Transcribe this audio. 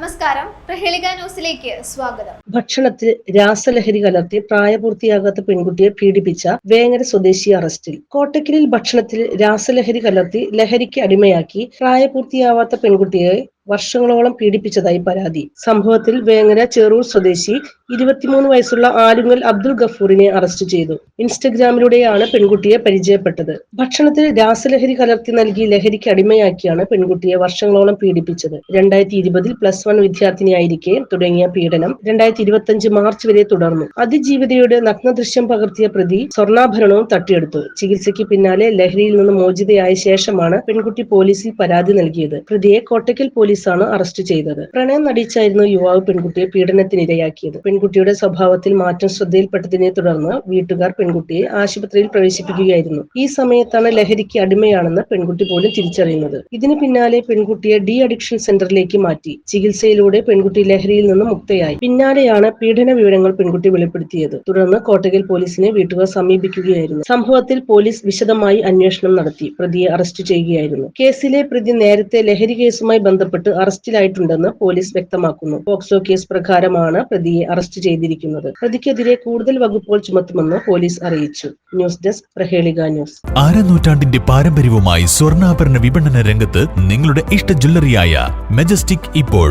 ま നമസ്കാരം. പ്രഹേളിക ന്യൂസിലേക്ക് സ്വാഗതം. ഭക്ഷണത്തിൽ രാസലഹരി കലർത്തി പ്രായപൂർത്തിയാകാത്ത പെൺകുട്ടിയെ പീഡിപ്പിച്ച വേങ്ങര സ്വദേശി അറസ്റ്റിൽ. കോട്ടക്കലിൽ ഭക്ഷണത്തിൽ രാസലഹരി കലർത്തി ലഹരിക്ക് അടിമയാക്കി പ്രായപൂർത്തിയാവാത്ത പെൺകുട്ടിയെ വർഷങ്ങളോളം പീഡിപ്പിച്ചതായി പരാതി. സംഭവത്തിൽ വേങ്ങര ചെറൂർ സ്വദേശി ഇരുപത്തിമൂന്ന് വയസ്സുള്ള ആലുങ്ങൽ അബ്ദുൾ ഗഫൂറിനെ അറസ്റ്റ് ചെയ്തു. ഇൻസ്റ്റഗ്രാമിലൂടെയാണ് പെൺകുട്ടിയെ പരിചയപ്പെട്ടത്. ഭക്ഷണത്തിൽ രാസലഹരി കലർത്തി നൽകി ലഹരിക്ക് അടിമയാക്കിയാണ് പെൺകുട്ടിയെ വർഷങ്ങളോളം പീഡിപ്പിച്ചത്. രണ്ടായിരത്തി ഇരുപതിൽ പ്ലസ് വൺ വിദ്യാർത്ഥിനിയായിരിക്കെ തുടങ്ങിയ പീഡനം രണ്ടായിരത്തി ഇരുപത്തിയഞ്ച് മാർച്ച് വരെ തുടർന്നു. അതിജീവിതയുടെ നഗ്നദൃശ്യം പകർത്തിയ പ്രതി സ്വർണാഭരണവും തട്ടിയെടുത്തു. ചികിത്സയ്ക്ക് പിന്നാലെ ലഹരിയിൽ നിന്ന് മോചിതയായ ശേഷമാണ് പെൺകുട്ടി പോലീസിൽ പരാതി നൽകിയത്. പ്രതിയെ കോട്ടയ്ക്കൽ പോലീസാണ് അറസ്റ്റ് ചെയ്തത്. പ്രണയം നടിച്ചായിരുന്നു യുവാവ് പെൺകുട്ടിയെ പീഡനത്തിനിരയാക്കിയത്. പെൺകുട്ടിയുടെ സ്വഭാവത്തിൽ മാറ്റം ശ്രദ്ധയിൽപ്പെട്ടതിനെ തുടർന്ന് വീട്ടുകാർ പെൺകുട്ടിയെ ആശുപത്രിയിൽ പ്രവേശിപ്പിക്കുകയായിരുന്നു. ഈ സമയത്താണ് ലഹരിക്ക് അടിമയാണെന്ന് പെൺകുട്ടി പോലും തിരിച്ചറിയുന്നത്. ഇതിന് പിന്നാലെ പെൺകുട്ടിയെ ഡി അഡിക്ഷൻ സെന്ററിലേക്ക് മാറ്റി. ചികിത്സയിലൂടെ പെൺകുട്ടി ലഹരിയിൽ നിന്ന് മുക്തയായി. പിന്നാലെയാണ് പീഡന വിവരങ്ങൾ പെൺകുട്ടി വെളിപ്പെടുത്തിയത്. തുടർന്ന് കോട്ടകൽ പോലീസിനെ വീട്ടുകാർ സമീപിക്കുകയായിരുന്നു. സംഭവത്തിൽ പോലീസ് വിശദമായി അന്വേഷണം നടത്തി. പ്രതിയെ അറസ്റ്റ് ചെയ്യുകയായിരുന്നു. കേസിലെ പ്രതി നേരത്തെ ലഹരി കേസുമായി ബന്ധപ്പെട്ട് അറസ്റ്റിലായിട്ടുണ്ടെന്ന് പോലീസ് വ്യക്തമാക്കുന്നു. പോക്സോ കേസ് പ്രകാരമാണ് പ്രതിയെ അറസ്റ്റ് ചെയ്തിരിക്കുന്നത്. പ്രതിക്കെതിരെ കൂടുതൽ വകുപ്പുകൾ ചുമത്തുമെന്ന് പോലീസ് അറിയിച്ചു. News desk Prahelika news. അരനൂറ്റാണ്ടിന്റെ പാരമ്പര്യവുമായി സ്വർണാഭരണ വിപണന രംഗത്ത് നിങ്ങളുടെ ഇഷ്ട ജ്വല്ലറിയായ മെജസ്റ്റിക് ഇപ്പോൾ